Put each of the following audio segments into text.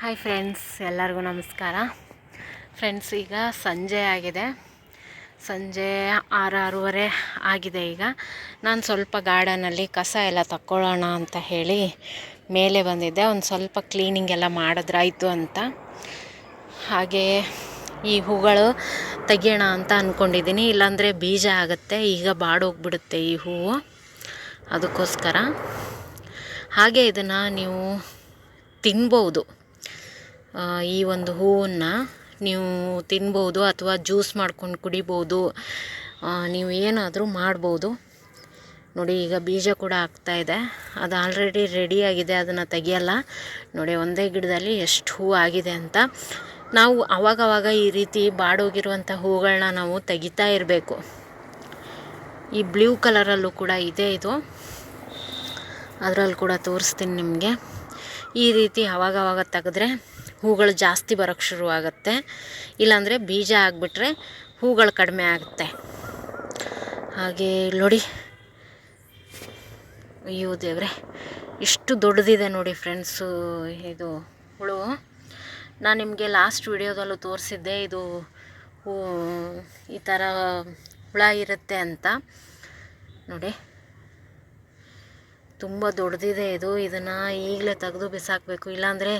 Hi friends ಎಲ್ಲರಿಗೂ ನಮಸ್ಕಾರ. Friends ಈಗ ಸಂಜೆ ಆಗಿದೆ. ಸಂಜೆ ಆರು, ಆರೂವರೆ ಆಗಿದೆ ಈಗ. ನಾನು ಸ್ವಲ್ಪ ಗಾರ್ಡನಲ್ಲಿ ಕಸ ಎಲ್ಲ ತಕ್ಕೊಳ್ಳೋಣ ಅಂತ ಹೇಳಿ ಮೇಲೆ ಬಂದಿದ್ದೆ. ಒಂದು ಸ್ವಲ್ಪ ಕ್ಲೀನಿಂಗ್ ಎಲ್ಲ ಮಾಡಿದ್ರಾಯಿತು ಅಂತ. ಹಾಗೆ ಈ ಹೂಗಳು ತೆಗಿಯೋಣ ಅಂತ ಅಂದ್ಕೊಂಡಿದ್ದೀನಿ ಇಲ್ಲಾಂದರೆ ಬೀಜ ಆಗುತ್ತೆ. ಈಗ ಬಾಡೋಗ್ಬಿಡುತ್ತೆ ಈ ಹೂವು. ಅದಕ್ಕೋಸ್ಕರ. ಹಾಗೆ ಇದನ್ನು ನೀವು ತಿನ್ಬೋದು. ಈ ಒಂದು ಹೂವನ್ನು ನೀವು ತಿನ್ಬೋದು ಅಥವಾ ಜ್ಯೂಸ್ ಮಾಡ್ಕೊಂಡು ಕುಡಿಬೋದು. ನೀವು ಏನಾದರೂ ಮಾಡ್ಬೋದು. ನೋಡಿ, ಈಗ ಬೀಜ ಕೂಡ ಆಗ್ತಾ ಇದೆ. ಅದು ಆಲ್ರೆಡಿ ರೆಡಿಯಾಗಿದೆ ಅದನ್ನು ತೆಗಿಯಲ್ಲ. ನೋಡಿ, ಒಂದೇ ಗಿಡದಲ್ಲಿ ಎಷ್ಟು ಹೂ ಆಗಿದೆ ಅಂತ. ನಾವು ಆವಾಗವಾಗ ಈ ರೀತಿ ಬಾಡೋಗಿರುವಂಥ ಹೂಗಳನ್ನ ನಾವು ತೆಗಿತಾ ಇರಬೇಕು. ಈ ಬ್ಲೂ ಕಲರಲ್ಲೂ ಕೂಡ ಇದೆ ಇದು. ಅದರಲ್ಲಿ ಕೂಡ ತೋರಿಸ್ತೀನಿ ನಿಮಗೆ. ಈ ರೀತಿ ಆವಾಗವಾಗ ತೆಗೆದ್ರೆ ಹೂಗಳು ಜಾಸ್ತಿ ಬರೋಕ್ಕೆ ಶುರುವಾಗುತ್ತೆ ಇಲ್ಲಾಂದರೆ ಬೀಜ ಆಗಿಬಿಟ್ರೆ ಹೂಗಳು ಕಡಿಮೆ ಆಗುತ್ತೆ. ಹಾಗೆ ನೋಡಿ. ಅಯ್ಯೋ ದೇವ್ರೆ, ಇಷ್ಟು ದೊಡ್ಡದಿದೆ ನೋಡಿ ಫ್ರೆಂಡ್ಸು ಇದು ಹುಳು. ನಾನು ನಿಮಗೆ ಲಾಸ್ಟ್ ವಿಡಿಯೋದಲ್ಲೂ ತೋರಿಸಿದ್ದೆ, ಇದು ಹೂ, ಈ ಥರ ಹುಳ ಇರುತ್ತೆ ಅಂತ. ನೋಡಿ. ತುಂಬ ದೊಡ್ಡದಿದೆ ಇದು, ಇದನ್ನು ಈಗಲೇ ತೆಗೆದು ಬಿಸಾಕಬೇಕು. ಇಲ್ಲಾಂದರೆ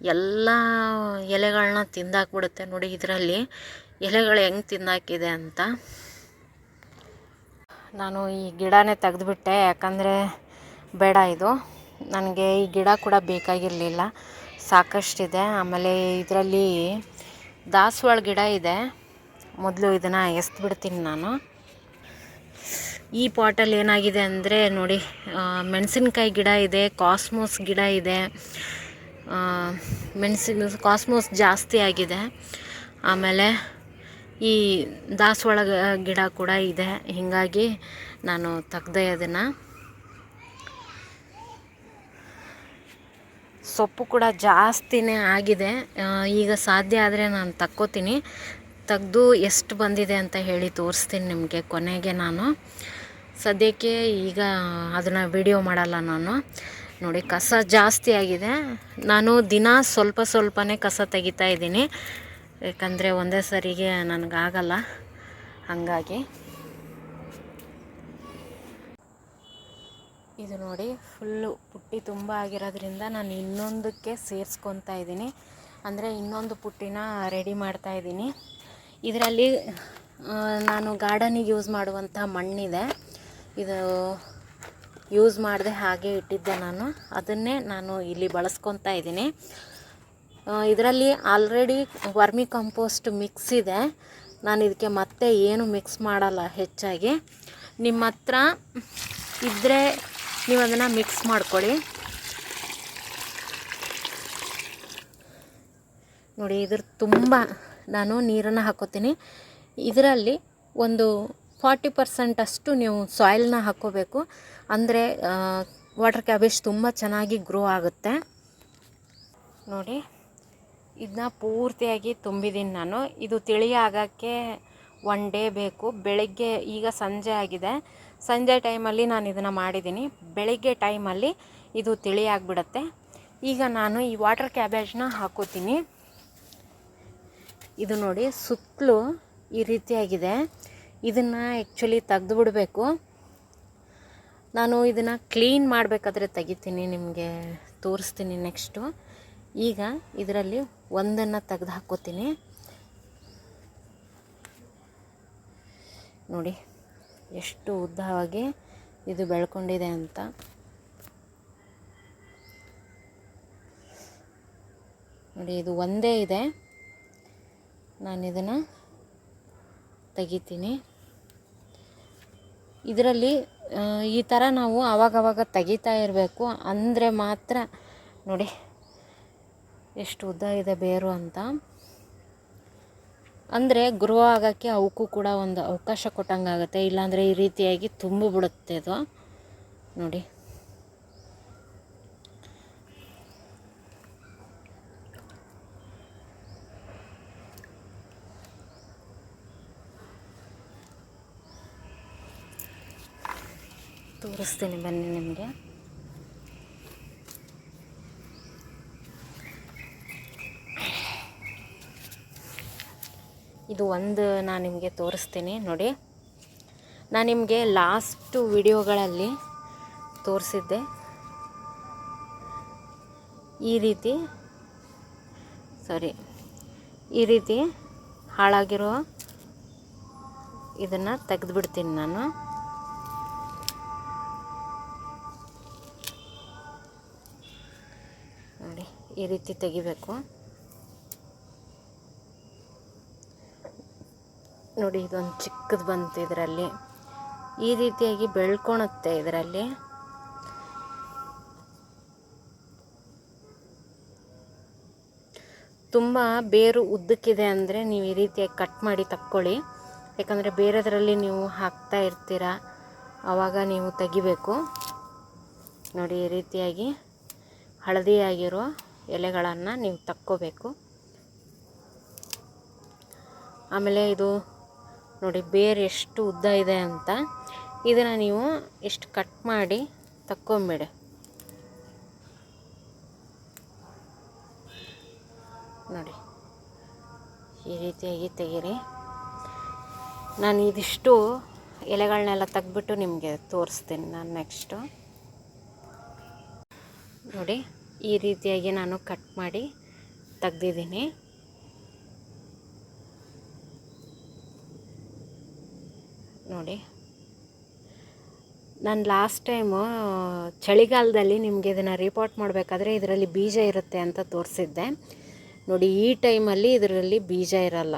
ಎಲ್ಲ ಎಲೆಗಳನ್ನ ತಿಂದಾಕ್ಬಿಡುತ್ತೆ ನೋಡಿ ಇದರಲ್ಲಿ. ಎಲೆಗಳು ಹೆಂಗೆ ತಿಂದಾಕಿದೆ ಅಂತ. ನಾನು ಈ ಗಿಡನೇ ತೆಗೆದುಬಿಟ್ಟೆ, ಯಾಕಂದರೆ ಬೇಡ ಇದು. ನನಗೆ ಈ ಗಿಡ ಕೂಡ ಬೇಕಾಗಿರಲಿಲ್ಲ. ಸಾಕಷ್ಟಿದೆ. ಆಮೇಲೆ ಇದರಲ್ಲಿ ದಾಸವಾಳ ಗಿಡ ಇದೆ. ಮೊದಲು ಇದನ್ನು ಎಸ್ಬಿಡ್ತೀನಿ ನಾನು. ಈ ಪಾಟಲ್ಲಿ ಏನಾಗಿದೆ ಅಂದರೆ ನೋಡಿ ಮೆಣಸಿನ್ಕಾಯಿ ಗಿಡ ಇದೆ, ಕಾಸ್ಮೋಸ್ ಗಿಡ ಇದೆ. ಮೆಣಸಿನ ಕಾಸ್ಮೋಸ್ ಜಾಸ್ತಿ ಆಗಿದೆ. ಆಮೇಲೆ ಈ ದಾಸವಾಳ ಗಿಡ ಕೂಡ ಇದೆ. ಹೀಗಾಗಿ ನಾನು ತೆಗ್ದೆ ಅದನ್ನು ಸೊಪ್ಪು ಕೂಡ ಜಾಸ್ತಿನೇ ಆಗಿದೆ. ಈಗ ಸಾಧ್ಯ ಆದರೆ ನಾನು ತಕ್ಕೋತೀನಿ. ತೆಗೆದು ಎಷ್ಟು ಬಂದಿದೆ ಅಂತ ಹೇಳಿ ತೋರಿಸ್ತೀನಿ ನಿಮಗೆ ಕೊನೆಗೆ ನಾನು. ಸದ್ಯಕ್ಕೆ ಈಗ ಅದನ್ನು ವಿಡಿಯೋ ಮಾಡಲ್ಲ ನಾನು. ನೋಡಿ, ಕಸ ಜಾಸ್ತಿ ಆಗಿದೆ. ನಾನು ದಿನ ಸ್ವಲ್ಪ ಸ್ವಲ್ಪನೇ ಕಸ ತೆಗಿತಾ ಇದ್ದೀನಿ. ಯಾಕಂದರೆ ಒಂದೇ ಸರಿಗೆ ನನಗಾಗಲ್ಲ ಹಾಗಾಗಿ. ಇದು ನೋಡಿ ಫುಲ್ಲು ಪುಟ್ಟಿ ತುಂಬ ಆಗಿರೋದ್ರಿಂದ ನಾನು ಇನ್ನೊಂದಕ್ಕೆ ಸೇರಿಸ್ಕೊತಾ ಇದ್ದೀನಿ. ಅಂದರೆ ಇನ್ನೊಂದು ಪುಟ್ಟಿನ ರೆಡಿ ಮಾಡ್ತಾ ಇದ್ದೀನಿ. ಇದರಲ್ಲಿ ನಾನು ಗಾರ್ಡನಿಗೆ ಯೂಸ್ ಮಾಡುವಂಥ ಮಣ್ಣಿದೆ. ಇದು ಯೂಸ್ ಮಾಡದೆ ಹಾಗೆ ಇಟ್ಟಿದ್ದೆ ನಾನು. ಅದನ್ನೇ ನಾನು ಇಲ್ಲಿ ಬಳಸ್ಕೊತಾ ಇದ್ದೀನಿ. ಇದರಲ್ಲಿ ಆಲ್ರೆಡಿ ವರ್ಮಿ ಕಂಪೋಸ್ಟ್ ಮಿಕ್ಸ್ ಇದೆ. ನಾನು ಇದಕ್ಕೆ ಮತ್ತೆ ಏನು ಮಿಕ್ಸ್ ಮಾಡಲ್ಲ ಹೆಚ್ಚಾಗಿ. ನಿಮ್ಮ ಹತ್ರ ಇದ್ದರೆ ನೀವು ಅದನ್ನು ಮಿಕ್ಸ್ ಮಾಡ್ಕೊಳ್ಳಿ. ನೋಡಿ ಇದ್ರ ತುಂಬ ನಾನು ನೀರನ್ನು ಹಾಕೋತೀನಿ. ಇದರಲ್ಲಿ ಒಂದು ಫಾರ್ಟಿ ಪರ್ಸೆಂಟ್ ಅಷ್ಟು ನೀವು ಸಾಯಿಲ್ನ ಹಾಕ್ಕೋಬೇಕು ಅಂದರೆ ವಾಟರ್ ಕ್ಯಾಬೇಜ್ ತುಂಬ ಚೆನ್ನಾಗಿ ಗ್ರೋ ಆಗುತ್ತೆ. ನೋಡಿ ಇದನ್ನ ಪೂರ್ತಿಯಾಗಿ ತುಂಬಿದ್ದೀನಿ ನಾನು. ಇದು ತಿಳಿ ಆಗೋಕ್ಕೆ ಒನ್ ಡೇ ಬೇಕು. ಬೆಳಗ್ಗೆ, ಈಗ ಸಂಜೆ ಆಗಿದೆ. ಸಂಜೆ ಟೈಮಲ್ಲಿ ನಾನು ಇದನ್ನು ಮಾಡಿದ್ದೀನಿ ಬೆಳಗ್ಗೆ ಟೈಮಲ್ಲಿ ಇದು ತಿಳಿ ಆಗಿಬಿಡತ್ತೆ ಈಗ ನಾನು ಈ ವಾಟರ್ ಕ್ಯಾಬೇಜ್ನ ಹಾಕೋತೀನಿ. ಇದು ನೋಡಿ, ಸುತ್ತಲೂ ಈ ರೀತಿಯಾಗಿದೆ. ಇದನ್ನು ಆ್ಯಕ್ಚುಲಿ ತೆಗೆದು ಬಿಡಬೇಕು. ನಾನು ಇದನ್ನು ಕ್ಲೀನ್ ಮಾಡಬೇಕಾದ್ರೆ ತೆಗಿತೀನಿ, ನಿಮಗೆ ತೋರಿಸ್ತೀನಿ ನೆಕ್ಸ್ಟು ಈಗ ಇದರಲ್ಲಿ ಒಂದನ್ನು ತೆಗೆದು ಹಾಕ್ಕೋತೀನಿ. ನೋಡಿ, ಎಷ್ಟು ಉದ್ದವಾಗಿ ಇದು ಬೆಳ್ಕೊಂಡಿದೆ ಅಂತ. ನೋಡಿ, ಇದು ಒಂದೇ ಇದೆ. ನಾನು ಇದನ್ನು ತೆಗಿತೀನಿ. ಇದರಲ್ಲಿ ಈ ಥರ ನಾವು ಆವಾಗವಾಗ ತೆಗಿತಾ ಇರಬೇಕು. ಅಂದರೆ ಮಾತ್ರ, ನೋಡಿ, ಎಷ್ಟು ಉದ್ದ ಇದೆ ಬೇರು ಅಂತ. ಅಂದರೆ ಗ್ರೋ ಆಗೋಕ್ಕೆ ಅವಕ್ಕೂ ಕೂಡ ಒಂದು ಅವಕಾಶ ಕೊಟ್ಟಂಗೆ ಆಗುತ್ತೆ ಇಲ್ಲಾಂದರೆ ಈ ರೀತಿಯಾಗಿ ತುಂಬಿಬಿಡುತ್ತೆ ಅದು ನೋಡಿ. ತೋರಿಸ್ತೀನಿ ಬನ್ನಿ ನಿಮಗೆ. ಇದು ಒಂದು ನಾನು ನಿಮಗೆ ತೋರಿಸ್ತೀನಿ, ನೋಡಿ. ನಾನು ನಿಮಗೆ ಲಾಸ್ಟು ವಿಡಿಯೋಗಳಲ್ಲಿ ತೋರಿಸಿದ್ದೆ. ಈ ರೀತಿ ಸಾರಿ ಈ ರೀತಿ ಹಾಳಾಗಿರೋ ಇದನ್ನು ತೆಗೆದುಬಿಡ್ತೀನಿ ನಾನು. ಈ ರೀತಿ ತೆಗಿಬೇಕು. ನೋಡಿ, ಇದೊಂದು ಚಿಕ್ಕದು ಬಂತು ಇದರಲ್ಲಿ. ಈ ರೀತಿಯಾಗಿ ಬೆಳ್ಕೊಳುತ್ತೆ ಇದರಲ್ಲಿ. ತುಂಬ ಬೇರು ಉದ್ದಕ್ಕಿದೆ ಅಂದರೆ ನೀವು ಈ ರೀತಿಯಾಗಿ ಕಟ್ ಮಾಡಿ ತಕ್ಕೊಳ್ಳಿ. ಯಾಕಂದರೆ ಬೇರೆದರಲ್ಲಿ ನೀವು ಹಾಕ್ತಾ ಇರ್ತೀರ ಆವಾಗ ನೀವು ತೆಗಿಬೇಕು. ನೋಡಿ, ಈ ರೀತಿಯಾಗಿ ಹಳದಿಯಾಗಿರೋ ಎಲೆಗಳನ್ನು ನೀವು ತಕ್ಕೋಬೇಕು. ಆಮೇಲೆ ಇದು ನೋಡಿ ಬೇರೆ ಎಷ್ಟು ಉದ್ದ ಇದೆ ಅಂತ ಇದನ್ನು ನೀವು ಇಷ್ಟು ಕಟ್ ಮಾಡಿ ತಕ್ಕೊಂಬಿಡಿ. ನೋಡಿ ಈ ರೀತಿಯಾಗಿ ತೆಗೀರಿ. ನಾನು ಇದಿಷ್ಟು ಎಲೆಗಳನ್ನೆಲ್ಲ ತೆಗ್ಬಿಟ್ಟು ನಿಮಗೆ ತೋರಿಸ್ತೀನಿ ನಾನು ನೆಕ್ಸ್ಟು. ನೋಡಿ ಈ ರೀತಿಯಾಗಿ ನಾನು ಕಟ್ ಮಾಡಿ ತೆಗ್ದಿದ್ದೀನಿ. ನೋಡಿ. ನಾನು ಲಾಸ್ಟ್ ಟೈಮು ಚಳಿಗಾಲದಲ್ಲಿ ನಿಮಗೆ ಇದನ್ನು ರಿಪೋರ್ಟ್ ಮಾಡಬೇಕಾದ್ರೆ ಇದರಲ್ಲಿ ಬೀಜ ಇರುತ್ತೆ ಅಂತ ತೋರಿಸಿದ್ದೆ. ನೋಡಿ, ಈ ಟೈಮಲ್ಲಿ ಇದರಲ್ಲಿ ಬೀಜ ಇರಲ್ಲ.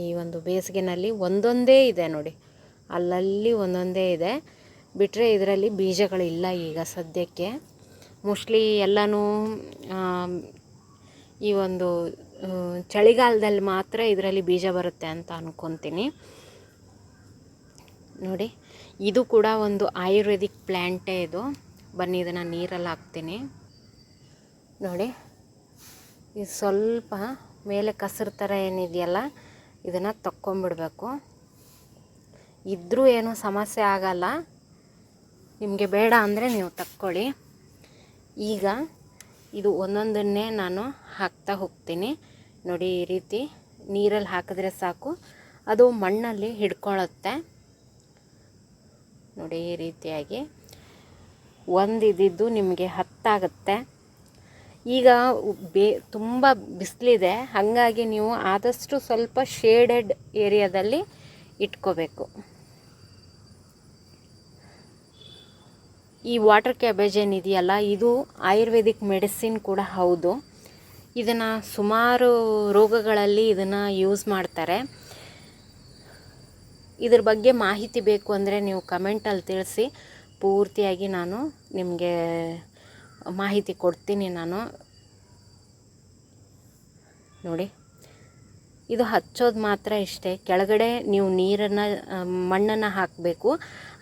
ಈ ಒಂದು ಬೇಸಿಗೆನಲ್ಲಿ ಒಂದೊಂದೇ ಇದೆ ನೋಡಿ. ಅಲ್ಲಲ್ಲಿ ಒಂದೊಂದೇ ಇದೆ. ಬಿಟ್ಟರೆ ಇದರಲ್ಲಿ ಬೀಜಗಳಿಲ್ಲ ಈಗ ಸದ್ಯಕ್ಕೆ. ಮೋಸ್ಟ್ಲಿ ಎಲ್ಲನೂ ಈ ಒಂದು ಚಳಿಗಾಲದಲ್ಲಿ ಮಾತ್ರ ಇದರಲ್ಲಿ ಬೀಜ ಬರುತ್ತೆ ಅಂತ ಅಂದ್ಕೊತೀನಿ ನೋಡಿ, ಇದು ಕೂಡ ಒಂದು ಆಯುರ್ವೇದಿಕ್ ಪ್ಲ್ಯಾಂಟೇ ಇದು. ಬನ್ನಿ, ಇದನ್ನು ನೀರಲ್ಲಿ ಹಾಕ್ತೀನಿ. ನೋಡಿ ಇದು ಸ್ವಲ್ಪ ಮೇಲೆ ಕಸರು ಥರ ಏನಿದೆಯಲ್ಲ, ಇದನ್ನು ತಕ್ಕೊಂಬಿಡಬೇಕು. ಇದ್ದರೂ ಏನೂ ಸಮಸ್ಯೆ ಆಗಲ್ಲ. ನಿಮಗೆ ಬೇಡ ಅಂದರೆ ನೀವು ತಕ್ಕೊಳ್ಳಿ. ಈಗ ಇದು ಒಂದೊಂದನ್ನೇ ನಾನು ಹಾಕ್ತಾ ಹೋಗ್ತೀನಿ. ನೋಡಿ ಈ ರೀತಿ ನೀರಲ್ಲಿ ಹಾಕಿದ್ರೆ ಸಾಕು. ಅದು ಮಣ್ಣಲ್ಲಿ ಹಿಡ್ಕೊಳ್ಳುತ್ತೆ. ನೋಡಿ ಈ ರೀತಿಯಾಗಿ ಒಂದು ನಿಮಗೆ ಹತ್ತಾಗುತ್ತೆ. ಈಗ ಬೇ ತುಂಬ ಬಿಸಿಲಿದೆ. ಹಾಗಾಗಿ ನೀವು ಆದಷ್ಟು ಸ್ವಲ್ಪ ಶೇಡೆಡ್ ಏರಿಯಾದಲ್ಲಿ ಇಟ್ಕೋಬೇಕು. ಈ ವಾಟರ್ ಕ್ಯಾಬೇಜ್ ಏನಿದೆಯಲ್ಲ, ಇದು ಆಯುರ್ವೇದಿಕ್ ಮೆಡಿಸಿನ್ ಕೂಡ ಹೌದು. ಇದನ್ನು ಸುಮಾರು ರೋಗಗಳಲ್ಲಿ ಇದನ್ನು ಯೂಸ್ ಮಾಡ್ತಾರೆ. ಇದ್ರ ಬಗ್ಗೆ ಮಾಹಿತಿ ಬೇಕು ಅಂದರೆ ನೀವು ಕಮೆಂಟಲ್ಲಿ ತಿಳಿಸಿ. ಪೂರ್ತಿಯಾಗಿ ನಾನು ನಿಮಗೆ ಮಾಹಿತಿ ಕೊಡ್ತೀನಿ ನಾನು. ನೋಡಿ. ಇದು ಹಚ್ಚೋದು ಮಾತ್ರ ಇಷ್ಟೇ. ಕೆಳಗಡೆ ನೀವು ನೀರನ್ನು ಮಣ್ಣನ್ನು ಹಾಕಬೇಕು.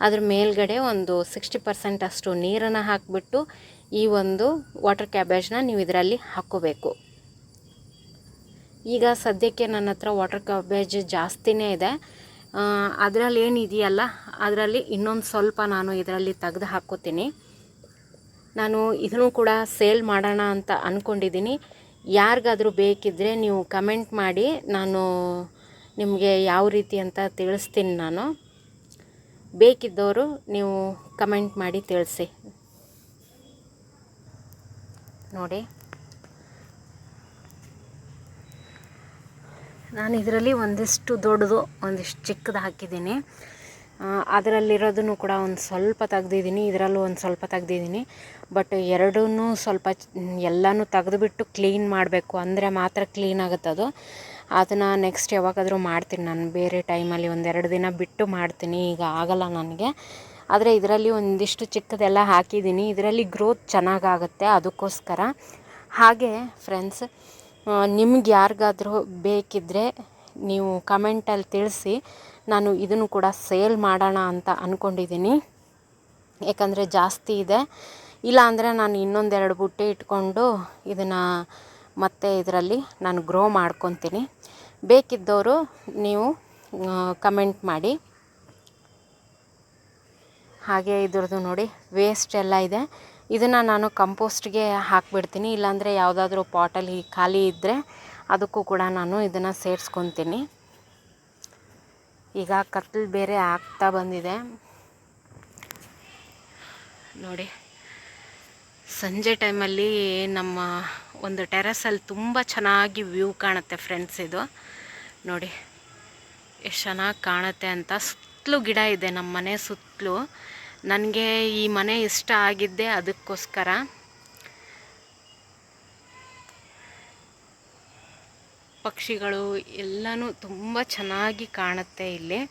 ಅದ್ರ ಮೇಲ್ಗಡೆ ಒಂದು ಸಿಕ್ಸ್ಟಿ ಪರ್ಸೆಂಟ್ ಅಷ್ಟು ನೀರನ್ನು ಹಾಕಿಬಿಟ್ಟು ಈ ಒಂದು ವಾಟರ್ ಕ್ಯಾಬೇಜ್ನ ನೀವು ಇದರಲ್ಲಿ ಹಾಕ್ಕೋಬೇಕು ಈಗ ಸದ್ಯಕ್ಕೆ ನನ್ನ ಹತ್ರ ವಾಟರ್ ಕ್ಯಾಬೇಜ್ ಜಾಸ್ತಿನೇ ಇದೆ. ಅದರಲ್ಲಿ ಏನಿದೆಯಲ್ಲ ಅದರಲ್ಲಿ ಇನ್ನೊಂದು ಸ್ವಲ್ಪ ನಾನು ಇದರಲ್ಲಿ ತೆಗೆದು ಹಾಕೋತೀನಿ ನಾನು ಇದನ್ನು ಕೂಡ ಸೇಲ್ ಮಾಡೋಣ ಅಂತ ಅಂದ್ಕೊಂಡಿದ್ದೀನಿ ಯಾರಿಗಾದರೂ ಬೇಕಿದ್ದರೆ ನೀವು ಕಮೆಂಟ್ ಮಾಡಿ, ನಾನು ನಿಮಗೆ ಯಾವ ರೀತಿ ಅಂತ ತಿಳಿಸ್ತೀನಿ ನಾನು. ಬೇಕಿದ್ದವರು ನೀವು ಕಮೆಂಟ್ ಮಾಡಿ ತಿಳಿಸಿ. ನೋಡಿ. ನಾನು ಇದರಲ್ಲಿ ಒಂದಿಷ್ಟು ದೊಡ್ಡದು, ಒಂದಿಷ್ಟು ಚಿಕ್ಕದು ಹಾಕಿದ್ದೀನಿ. ಅದರಲ್ಲಿರೋದನ್ನು ಕೂಡ ಒಂದು ಸ್ವಲ್ಪ ತೆಗ್ದಿದ್ದೀನಿ, ಇದರಲ್ಲೂ ಒಂದು ಸ್ವಲ್ಪ ತೆಗ್ದಿದ್ದೀನಿ. ಬಟ್ ಎರಡೂ ಸ್ವಲ್ಪ ಎಲ್ಲನೂ ತೆಗೆದುಬಿಟ್ಟು ಕ್ಲೀನ್ ಮಾಡಬೇಕು ಅಂದರೆ ಮಾತ್ರ ಕ್ಲೀನ್ ಆಗುತ್ತೆ ಅದು. ಅದನ್ನು ನೆಕ್ಸ್ಟ್ ಯಾವಾಗಾದರೂ ಮಾಡ್ತೀನಿ ನಾನು. ಬೇರೆ ಟೈಮಲ್ಲಿ ಒಂದೆರಡು ದಿನ ಬಿಟ್ಟು ಮಾಡ್ತೀನಿ. ಈಗ ಆಗಲ್ಲ ನನಗೆ. ಆದರೆ ಇದರಲ್ಲಿ ಒಂದಿಷ್ಟು ಚಿಕ್ಕದೆಲ್ಲ ಹಾಕಿದ್ದೀನಿ. ಇದರಲ್ಲಿ ಗ್ರೋತ್ ಚೆನ್ನಾಗಾಗುತ್ತೆ ಅದಕ್ಕೋಸ್ಕರ. ಹಾಗೆ ಫ್ರೆಂಡ್ಸ್ ನಿಮ್ಗೆ ಯಾರಿಗಾದರೂ ಬೇಕಿದ್ದರೆ ನೀವು ಕಮೆಂಟಲ್ಲಿ ತಿಳಿಸಿ. ನಾನು ಇದನ್ನು ಕೂಡ ಸೇಲ್ ಮಾಡೋಣ ಅಂತ ಅಂದ್ಕೊಂಡಿದ್ದೀನಿ ಯಾಕಂದರೆ ಜಾಸ್ತಿ ಇದೆ. ಇಲ್ಲ ಅಂದರೆ ನಾನು ಇನ್ನೊಂದೆರಡು ಬುಟ್ಟಿ ಇಟ್ಕೊಂಡು ಇದನ್ನು ಮತ್ತೆ ಇದರಲ್ಲಿ ನಾನು ಗ್ರೋ ಮಾಡ್ಕೊತೀನಿ. ಬೇಕಿದ್ದವರು ನೀವು ಕಮೆಂಟ್ ಮಾಡಿ. ಹಾಗೆ ಇದ್ರದ್ದು ನೋಡಿ ವೇಸ್ಟ್ ಎಲ್ಲ ಇದೆ. ಇದನ್ನು ನಾನು ಕಂಪೋಸ್ಟ್ಗೆ ಹಾಕಿಬಿಡ್ತೀನಿ. ಇಲ್ಲಾಂದರೆ ಯಾವುದಾದ್ರೂ ಪಾಟಲ್ಲಿ ಖಾಲಿ ಇದ್ದರೆ ಅದಕ್ಕೂ ಕೂಡ ನಾನು ಇದನ್ನು ಸೇರಿಸ್ಕೊತೀನಿ. ಈಗ ಕತ್ಲು ಬೇರೆ ಆಗ್ತಾ ಬಂದಿದೆ. ನೋಡಿ. ಸಂಜೆ ಟೈಮಲ್ಲಿ ನಮ್ಮ ಒಂದು ಟೆರಸಲ್ಲಿ ತುಂಬ ಚೆನ್ನಾಗಿ ವ್ಯೂ ಕಾಣುತ್ತೆ ಫ್ರೆಂಡ್ಸ್ ಇದು. ನೋಡಿ, ಎಷ್ಟು ಚೆನ್ನಾಗಿ ಕಾಣುತ್ತೆ ಅಂತ. ಸುತ್ತಲೂ ಗಿಡ ಇದೆ ನಮ್ಮ ಮನೆ ಸುತ್ತಲೂ. ನನಗೆ ಈ ಮನೆ ಇಷ್ಟ ಆಗಿದ್ದೆ ಅದಕ್ಕೋಸ್ಕರ. ಪಕ್ಷಿಗಳು ಎಲ್ಲನೂ ತುಂಬ ಚೆನ್ನಾಗಿ ಕಾಣುತ್ತೆ ಇಲ್ಲಿ.